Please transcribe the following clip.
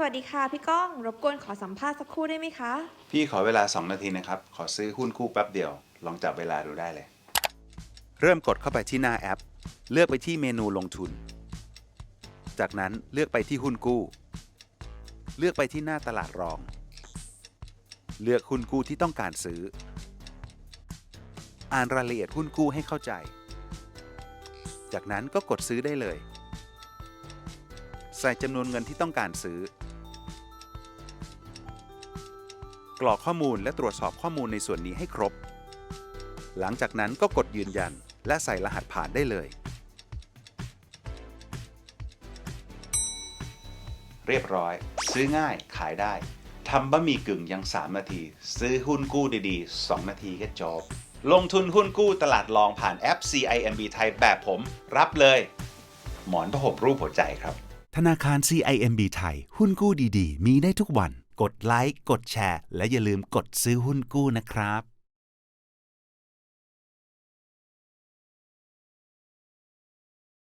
สวัสดีค่ะพี่ก้อง รบกวนขอสัมภาษณ์สักครู่ได้ไหมคะ พี่ขอเวลา 2 นาทีนะครับ ขอซื้อหุ้นคู่แป๊บเดียว ลองจับเวลาดูได้เลย เริ่มกดเข้าไปที่หน้าแอป เลือกไปที่เมนูลงทุน จากนั้นเลือกไปที่หุ้นกู้ เลือกไปที่หน้าตลาดรอง เลือกหุ้นกู้ที่ต้องการซื้อ อ่านรายละเอียดหุ้นกู้ให้เข้าใจ จากนั้นก็กดซื้อได้เลย ใส่จำนวนเงินที่ต้องการซื้อ กรอกข้อมูลและตรวจสอบข้อมูลในส่วนนี้ให้ครบ หลังจากนั้นก็กดยืนยัน และใส่รหัสผ่านได้เลย เรียบร้อย ซื้อง่ายขายได้ทำบะหมี่กึ่งยัง 3 นาที ซื้อหุ้นกู้ดีๆ 2 นาทีก็จบ ลงทุนหุ้นกู้ตลาดรองผ่านแอป CIMB ไทยแบบผม รับเลย หมอนประหบรูปหัวใจครับ ธนาคาร CIMB ไทย หุ้นกู้ดีๆ มีได้ทุกวัน กดไลค์ กดแชร์ และอย่าลืมกดซื้อหุ้นกู้นะครับ